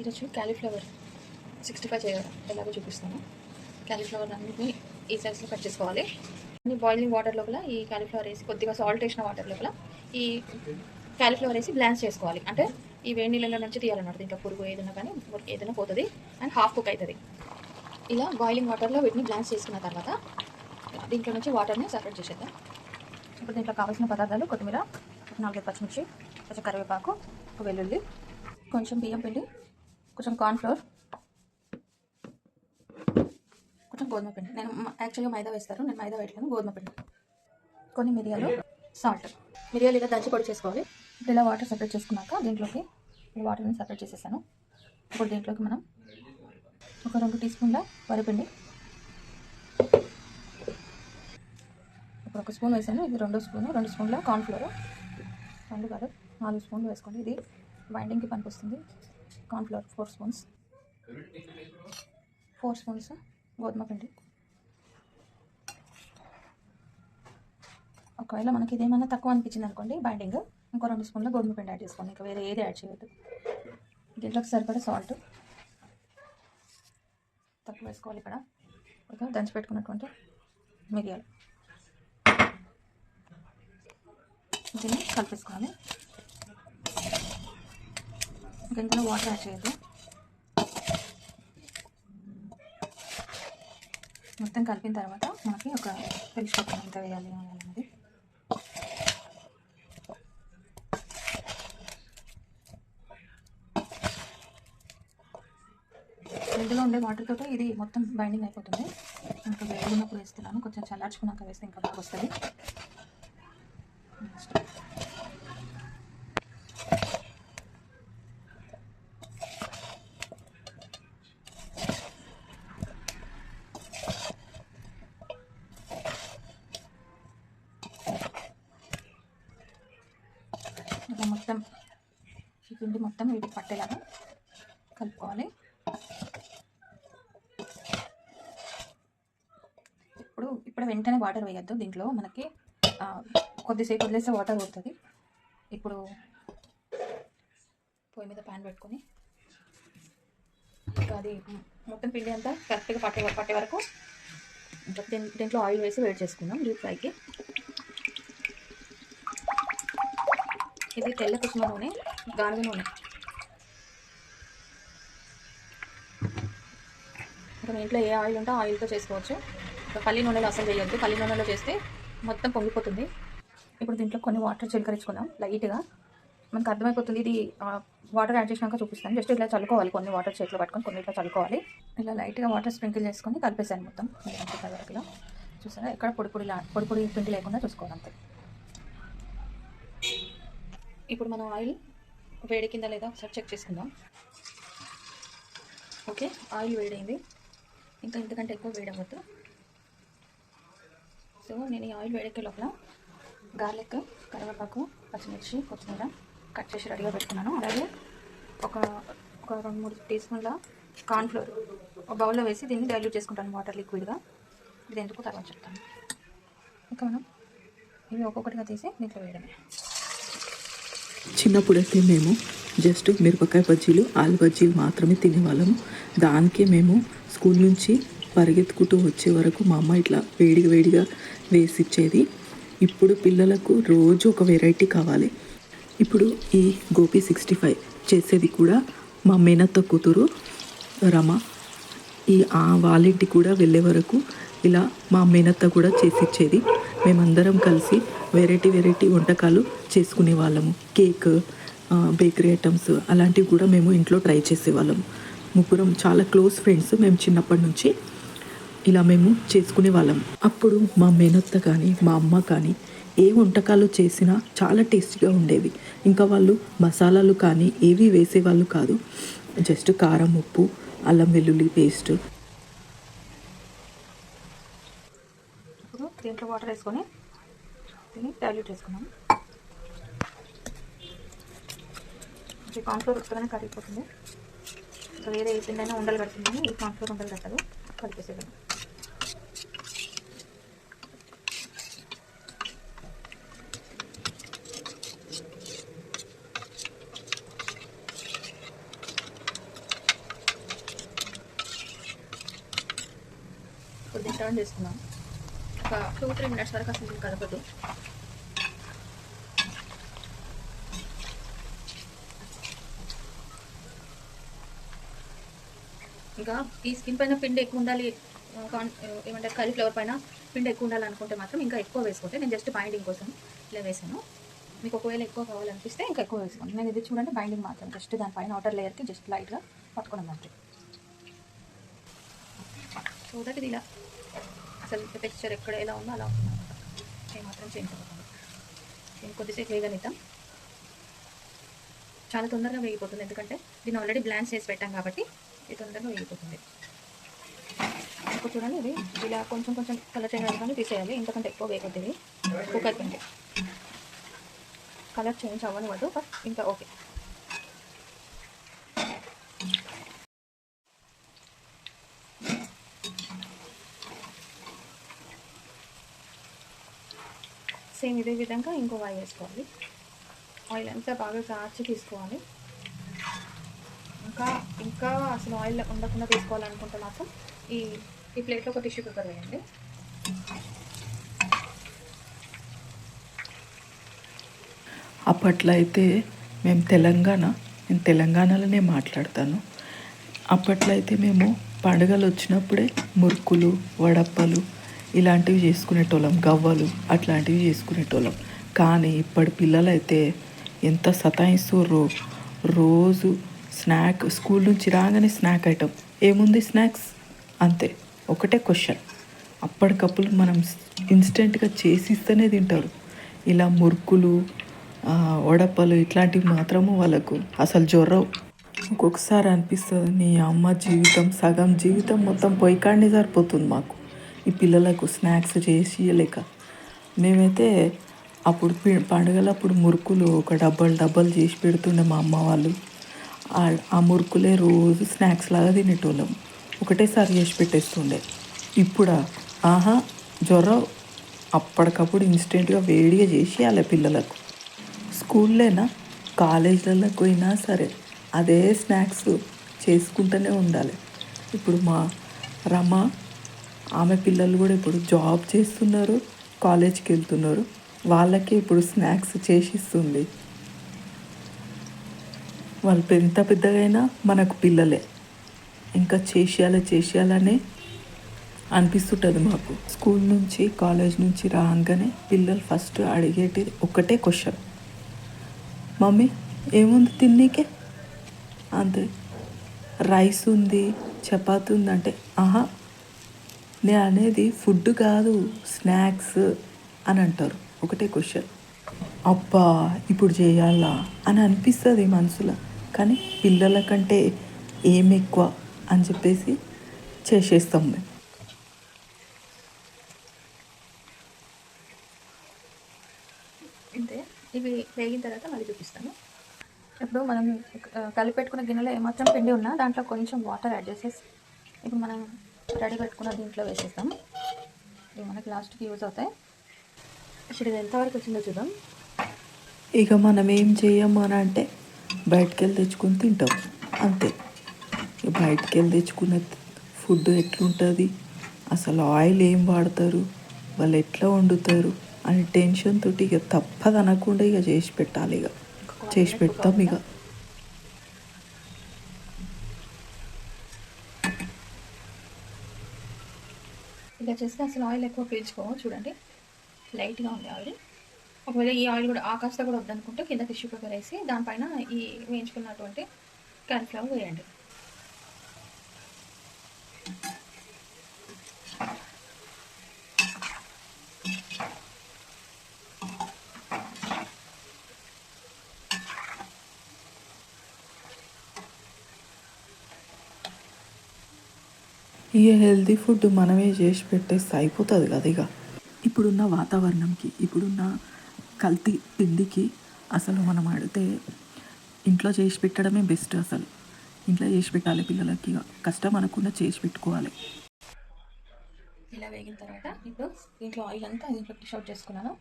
ఈరోజు cauliflower sixty five చేయడం ఎలాగో చూపిస్తాను క్యాలీఫ్లవర్ అన్నింటినీ ఈ సైజ్లో కట్ చేసుకోవాలి. అన్ని బాయిలింగ్ వాటర్ లోపల ఈ క్యాలీఫ్లవర్ వేసి కొద్దిగా సాల్ట్ వేసిన వాటర్ లోపల ఈ క్యాలీఫ్లవర్ వేసి బ్లాన్స్ చేసుకోవాలి. అంటే ఈ వేడి నీళ్ళలో నుంచి తీయాలన్నమాట. దీంట్లో పురుగు ఏదైనా కానీ ఏదైనా పోతుంది అండ్ హాఫ్ కుక్ అవుతుంది ఇలా బాయిలింగ్ వాటర్లో వీటిని బ్లాన్స్ చేసుకున్న తర్వాత దీంట్లో నుంచి వాటర్ని సపరేట్ చేసేద్దాం. ఇప్పుడు దీంట్లో కావాల్సిన పదార్థాలు కొత్తిమీర ఒక నాలుగైదు పచ్చిమిర్చి కొంచెం కరివేపాకు ఒక వెల్లుల్లి కొంచెం బియ్యం పిండి కొంచెం కార్న్ఫ్లోర్. కొంచెం గోధుమ పిండి. నేను యాక్చువల్గా మైదా వేస్తారు. నేను మైదా వేయట్లేను గోధుమ పిండి. కొన్ని మిరియాలు సాల్ట్ మిరియాలు ఇలా దంచి పొడి చేసుకోవాలి. ఇప్పుడు ఇలా వాటర్ సపరేట్ చేసుకున్నాక దీంట్లోకి ఈ వాటర్ని సపరేట్ చేసేసాను. ఇప్పుడు దీంట్లోకి మనం ఒక రెండు టీ స్పూన్ల వరిపిండి. ఇప్పుడు ఒక స్పూన్ వేసాను. ఇది రెండు స్పూన్. రెండు స్పూన్ల కార్న్ఫ్లోర్. రెండు కాదు నాలుగు స్పూన్లు వేసుకోండి. ఇది బైండింగ్కి పనికొస్తుంది. Cornflour four spoons. Four spoons గోధుమ పిండి. ఒకవేళ మనకి ఇదేమన్నా తక్కువ అనిపించింది అనుకోండి బైండింగ్ ఇంకో రెండు స్పూన్ల గోధుమ పిండి యాడ్ చేసుకోండి. ఇంకా వేరే ఏది యాడ్ చేయొద్దు. దీంట్లోకి సరిపడా సాల్ట్ తక్కువ వేసుకోవాలి ఇక్కడ. ఓకే దంచి పెట్టుకున్నటువంటి మిరియాలు. దీన్ని కలిపేసుకోవాలి. ఇంకా వాటర్ యాడ్ చేయొద్దు. మొత్తం కలిపిన తర్వాత మనకి ఒక తెలిసిపోతుంది ఎంత వేయాలి అనేది ఇందులో ఉండే వాటర్ తోటి ఇది మొత్తం బైండింగ్ అయిపోతుంది. ఇంకా వేడి ఉన్నప్పుడు వేస్తున్నాను. కొంచెం చల్లార్చుకున్నాక వేస్తే ఇంకా బాగా వస్తుంది నెక్స్ట్ ఇలా మొత్తం ఈ పిండి మొత్తం వీటికి పట్టేలాగా కలుపుకోవాలి. ఇప్పుడు ఇప్పుడు వెంటనే వాటర్ వేయద్దు. దీంట్లో మనకి కొద్దిసేపు వదిలేస్తే వాటర్ పోతుంది. ఇప్పుడు పొయ్యి మీద ప్యాన్ పెట్టుకొని ఇంకా అది మొత్తం పిండి అంతా కరెక్ట్గా పట్టే పట్టే వరకు దీంట్లో ఆయిల్ వేసి వేడి చేసుకుందాం. డీప్ ఫ్రైకి. ఇది తెల్ల కుసుమ నూనె గానుగ నూనె. ఇంకా మీ ఇంట్లో ఏ ఆయిల్ ఉంటే ఆ ఆయిల్తో చేసుకోవచ్చు. ఇంకా పల్లి నూనెలో అసలు చేయొద్దు. పల్లి నూనెలో చేస్తే మొత్తం పొంగిపోతుంది. ఇప్పుడు దీంట్లో కొన్ని వాటర్ చిలకరించుకుందాం లైట్గా. మనకు అర్థమైపోతుంది ఇది వాటర్ యాడ్ చేసినాక చూపిస్తాను. జస్ట్ ఇట్లా చల్లుకోవాలి కొన్ని వాటర్ చేతిలో పట్టుకొని కొన్ని ఇట్లా చల్లుకోవాలి. ఇలా లైట్గా వాటర్ స్ప్రింకిల్ చేసుకొని కలిపేసాను మొత్తం. వరకులో చూసారా? ఎక్కడ పొడి పొడి పొడి పొడి పిండి లేకుండా చూసుకోవాలి అంతే. ఇప్పుడు మనం ఆయిల్ వేడి కింద లేదా ఒకసారి చెక్ చేసుకుందాం. ఓకే ఆయిల్ వేడైంది. ఇంకా ఇంతకంటే ఎక్కువ వేడి అవ్వద్దు సో నేను ఈ ఆయిల్ వేడెక్కే లోపల గార్లిక్ కరివేపాకు పచ్చిమిర్చి కొత్తిమీర కట్ చేసి రెడీగా పెట్టుకున్నాను. అలాగే ఒక ఒక రెండు మూడు టీ స్పూన్ల కార్న్ఫ్లోర్ ఒక బౌల్లో వేసి దీన్ని డైల్యూట్ చేసుకుంటాను వాటర్ లిక్విడ్గా. ఇది ఎందుకు తర్వాత చెప్తాను. ఇంకా మనం ఇవి ఒక్కొక్కటిగా తీసి దీంట్లో వేయడమే. చిన్నప్పుడైతే మేము జస్ట్ మిరపకాయ బజ్జీలు ఆలు బజ్జీలు మాత్రమే తినేవాళ్ళము. దానికే మేము స్కూల్ నుంచి పరిగెత్తుకుంటూ వచ్చే వరకు మా అమ్మ ఇట్లా వేడిగా వేడిగా వేసి ఇచ్చేది ఇప్పుడు పిల్లలకు రోజు ఒక వెరైటీ కావాలి. ఇప్పుడు ఈ గోపి సిక్స్టీ ఫైవ్ చేసేది కూడా మా మేనత్త కూతురు రమ. ఈ ఆ వాళ్ళింటి కూడా వెళ్ళే వరకు ఇలా మా మేనత్త కూడా చేసిచ్చేది. మేమందరం కలిసి వెరైటీ వెరైటీ వంటకాలు చేసుకునే వాళ్ళము. కేక్ బేకరీ ఐటమ్స్ అలాంటివి కూడా మేము ఇంట్లో ట్రై చేసేవాళ్ళము ముగ్గురం చాలా క్లోజ్ ఫ్రెండ్స్ మేము చిన్నప్పటి నుంచి ఇలా మేము చేసుకునే వాళ్ళం. అప్పుడు మా మేనత్త కానీ మా అమ్మ కానీ ఏ వంటకాలు చేసినా చాలా టేస్టీగా ఉండేవి. ఇంకా వాళ్ళు మసాలాలు కానీ ఏవి వేసేవాళ్ళు కాదు. జస్ట్ కారం ఉప్పు అల్లం వెల్లుల్లి పేస్ట్ దీంట్లో వాటర్ వేసుకొని దీన్ని డైల్యూట్ చేసుకున్నాము. ఈ కాన్ఫ్లోర్ ఉత్తగానే కరిగిపోతుంది. వేరే ఏ అయినా ఉండలు కడుతుందని ఈ కాన్ఫ్లోర్ ఉండలు కట్టదు. కలిపేసేదాన్ని ఇప్పుడు టర్న్ చేసుకున్నాను ఒక టూ త్రీ మినిట్స్ వరకు అసలు కలపదు ఇంకా ఈ స్కిన్ పైన పిండి ఎక్కువ ఉండాలి కాన్- ఏమంటారు కాలీఫ్లవర్ పైన పిండి ఎక్కువ ఉండాలి అనుకుంటే మాత్రం ఇంకా ఎక్కువ వేసుకుంటే నేను జస్ట్ బైండింగ్ కోసం ఇలా వేసాను. మీకు ఒకవేళ ఎక్కువ కావాలనిపిస్తే ఇంకా ఎక్కువ వేసుకోండి. నేను ఇది చూడండి బైండింగ్ మాత్రం జస్ట్ దానిపైన అవుటర్ లేయర్కి జస్ట్ లైట్గా పట్టుకోవడం మాత్రం సో ఇది ఇలా అసలు టెక్స్చర్ ఎక్కడ ఎలా ఉందో అలా ఉంటుంది ఏమాత్రం చేంజ్ నేను కొద్దిసేపు వేయగలుగుతాం. చాలా తొందరగా వేగిపోతుంది ఎందుకంటే దీన్ని ఆల్రెడీ బ్లాన్స్ చేసి పెట్టాం కాబట్టి ఇది తొందరగా వేగిపోతుంది. ఇంకో చూడండి ఇది ఇలా కొంచెం కొంచెం కలర్ చేంజ్ అవ్వగానే తీసేయాలి. ఇంతకంటే ఎక్కువ వేగొద్ది కుక్కర్ పిండి. కలర్ చేంజ్ అవ్వనివ్వదు బట్ ఇంకా ఓకే సేమ్ ఇదే విధంగా ఇంకో ఆయిల్ వేసుకోవాలి. ఆయిల్ అంతా బాగా కాచి తీసుకోవాలి. ఇంకా ఇంకా అసలు ఆయిల్ ఉండకుండా తీసుకోవాలనుకుంటే మాత్రం ఈ ఈ ప్లేట్లో ఒక టిష్యూ పేపర్ వేయండి. అప్పట్లో అయితే మేము తెలంగాణ నేను తెలంగాణలోనే మాట్లాడతాను. అప్పట్లో అయితే మేము పండుగలు వచ్చినప్పుడే మురుకులు వడప్పలు ఇలాంటివి చేసుకునేటోళ్ళం గవ్వలు అట్లాంటివి చేసుకునేటోళ్ళం. కానీ ఇప్పటి పిల్లలైతే ఎంత సతాయిస్తుర్రో. రోజు స్నాక్ స్కూల్ నుంచి రాగానే స్నాక్ ఐటమ్ ఏముంది స్నాక్స్? అంతే ఒకటే క్వశ్చన్. అప్పటికప్పుడు మనం ఇన్స్టెంట్గా చేసి ఇస్తేనే తింటారు. ఇలా మురుకులు వడపలు ఇట్లాంటివి మాత్రము వాళ్ళకు అసలు జ్వరవు ఒక్కొక్కసారి అనిపిస్తుంది నీ అమ్మ జీవితం సగం జీవితం మొత్తం పొయ్యికాడనే సరిపోతుంది మాకు. ఈ పిల్లలకు స్నాక్స్ చేసి ఇవ్వలేక మేమైతే అప్పుడు పి- పండుగలప్పుడు మురుకులు ఒక డబ్బాలు డబ్బాలు చేసి పెడుతుండే మా అమ్మ వాళ్ళు. ఆ- మురుకులే రోజు స్నాక్స్ లాగా తినేటోళ్ళం. ఒకటేసారి చేసి పెట్టేస్తుండే. ఇప్పుడా? ఆహా జ్వరం అప్పటికప్పుడు ఇన్స్టెంట్గా వేడిగా చేసి ఇవ్వాలి పిల్లలకు. స్కూల్లోనా? కాలేజీలకు పోయినా సరే అదే స్నాక్స్ చేసుకుంటూనే ఉండాలి. ఇప్పుడు మా రమ ఆమె పిల్లలు కూడా ఇప్పుడు జాబ్ చేస్తున్నారు కాలేజ్కి వెళ్తున్నారు. వాళ్ళకి ఇప్పుడు స్నాక్స్ చేసిస్తుంది. వాళ్ళు ఎంత పెద్దగైనా మనకు పిల్లలే. ఇంకా చేసేయాలి చేసేయాలనే అనిపిస్తుంటుంది మాకు. స్కూల్ నుంచి కాలేజ్ నుంచి రాగానే పిల్లలు ఫస్ట్ అడిగేటిది ఒకటే క్వశ్చన్. మమ్మీ ఏముంది తిన్నీకే? అంతే రైస్ ఉంది చపాతి ఉంది అంటే ఆహా నేను అనేది ఫుడ్ కాదు స్నాక్స్ అని అంటారు. ఒకటే క్వశ్చన్. అబ్బా ఇప్పుడు చేయాలా అని అనిపిస్తుంది మనసులో. కానీ పిల్లల కంటే ఏం ఎక్కువ అని చెప్పేసి చేసేస్తాం మేము. ఇంతే. ఇవి వేగిన తర్వాత మళ్ళీ చూపిస్తాను. ఇప్పుడు మనం కలిపెట్టుకున్న కలిపి పెట్టుకున్న గిన్నెలో ఏమాత్రం పిండి ఉన్నా దాంట్లో కొంచెం వాటర్ యాడ్ చేసేసి ఇప్పుడు మనం రెడీ పెట్టుకున్న దీంట్లో వేసేస్తాం ఇవి మనకి లాస్ట్కి యూజ్ అవుతాయి. ఇప్పుడు ఇది ఎంతవరకు వచ్చిందో చూద్దాం. ఇక మనం ఏం చేయము అని అంటే బయటికి వెళ్ళి తెచ్చుకొని తింటాం. అంతే. ఇక బయటికి వెళ్ళి తెచ్చుకున్న ఫుడ్ ఎట్లుంటుంది? అసలు ఆయిల్ ఏం వాడతారు? వాళ్ళు ఎట్లా వండుతారు? అని టెన్షన్ తోటి ఇక తప్పదు అనకుండా ఇక చేసి పెట్టాలి ఇక. చేసి పెడతాం ఇక. ఇలా చేస్తే అసలు ఆయిల్ ఎక్కువ పీల్చుకోము. చూడండి. లైట్గా ఉంది ఆయిల్. ఒకవేళ ఈ ఆయిల్ కూడా ఆకాశ కూడా వద్దనుకుంటే కింద టిష్యూ పేపర్ వేసి దానిపైన ఈ వేయించుకున్నటువంటి కాలీఫ్లవర్ వేయండి. ఇక హెల్తీ ఫుడ్ మనమే చేసి పెట్టేస్తే అయిపోతుంది కదా ఇక. ఇప్పుడున్న వాతావరణంకి ఇప్పుడున్న కల్తీ తిండికి అసలు మనం ఆడితే ఇంట్లో చేసి పెట్టడమే బెస్ట్ అసలు. ఇంట్లో చేసి పెట్టాలి పిల్లలకి ఇక. కష్టం అనకుండా చేసి పెట్టుకోవాలి. ఇలా వేగిన తర్వాత ఇప్పుడు దీంట్లో ఆయిల్ అంతా దీంట్లో డిష్ అవుట్ చేసుకున్నాను.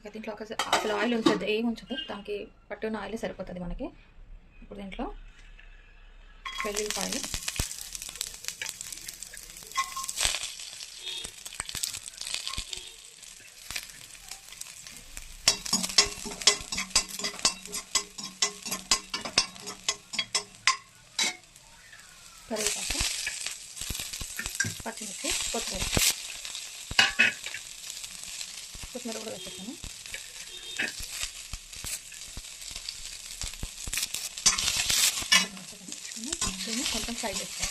ఇక దీంట్లో ఒక అసలు ఆయిల్ ఉంచద్దు ఏం ఉంచదు. దానికి పట్టున్న ఆయిల్ సరిపోతుంది మనకి. ఇప్పుడు దీంట్లో వెల్లుల్లిపాయలు కరివేపాకు పచ్చిమిర్చి కొత్తిమీర. కొత్తిమీర కూడా వేసేసాను. కొంచెం ఫ్రై చేసుకోవాలి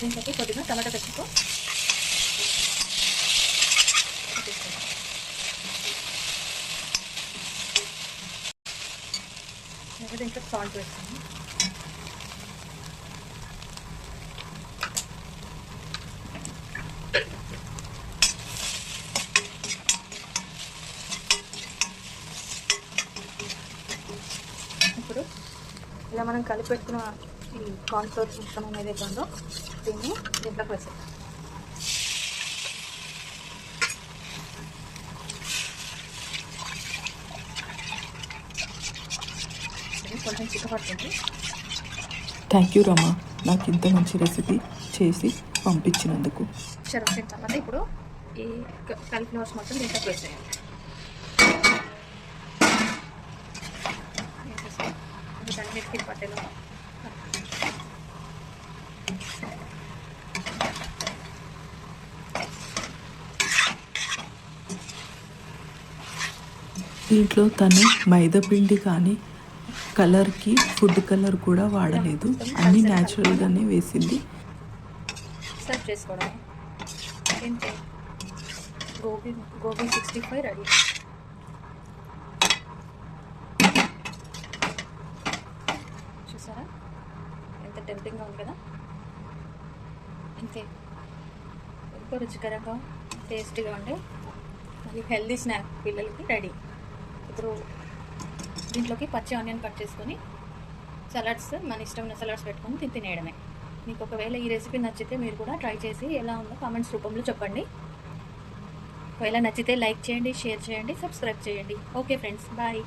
దీంట్లోకి కొద్దిగా టమాటా పెట్టుకో దీంట్లో సాల్ట్ వేస్తాను. ఇప్పుడు ఇలా మనం కలిపి పెట్టుకున్న ఈ కార్న్ ఫ్లోర్ మిశ్రమం ఏదైతే ఉందో దీన్ని దీంట్లోకి ఇది కొంచెం చిక్కపడుతుంది థ్యాంక్ యూ రమా. నాకు ఇంత మంచి రెసిపీ చేసి పంపించినందుకు. వచ్చిన తర్వాత ఇప్పుడు ఈ కాలిఫ్లవర్స్ మొత్తం దీంట్లోకి వేసేయాలి వీటన్నిటికీ పట్టేలా దీంట్లో తను మైదా పిండి కానీ కలర్కి ఫుడ్ కలర్ కూడా వాడలేదు. అన్నీ న్యాచురల్గానే వేసింది. సర్వ్ చేసుకోవడం gobi gobi sixty five ready. చూసారా? ఎంత టెంప్టింగ్గా ఉంది కదా? అంతే ఎంతో రుచికరంగా టేస్టీగా ఉండే మరియు హెల్దీ స్నాక్ పిల్లలకి రెడీ. ఇప్పుడు దీంట్లోకి పచ్చి ఆనియన్ కట్ చేసుకొని సలాడ్స్ మన ఇష్టమైన సలాడ్స్ పెట్టుకొని తినేయడమే. మీకు ఒకవేళ ఈ రెసిపీ నచ్చితే మీరు కూడా ట్రై చేసి ఎలా ఉందో కామెంట్స్ రూపంలో చెప్పండి. ఒకవేళ నచ్చితే లైక్ చేయండి షేర్ చేయండి సబ్స్క్రైబ్ చేయండి. Okay friends bye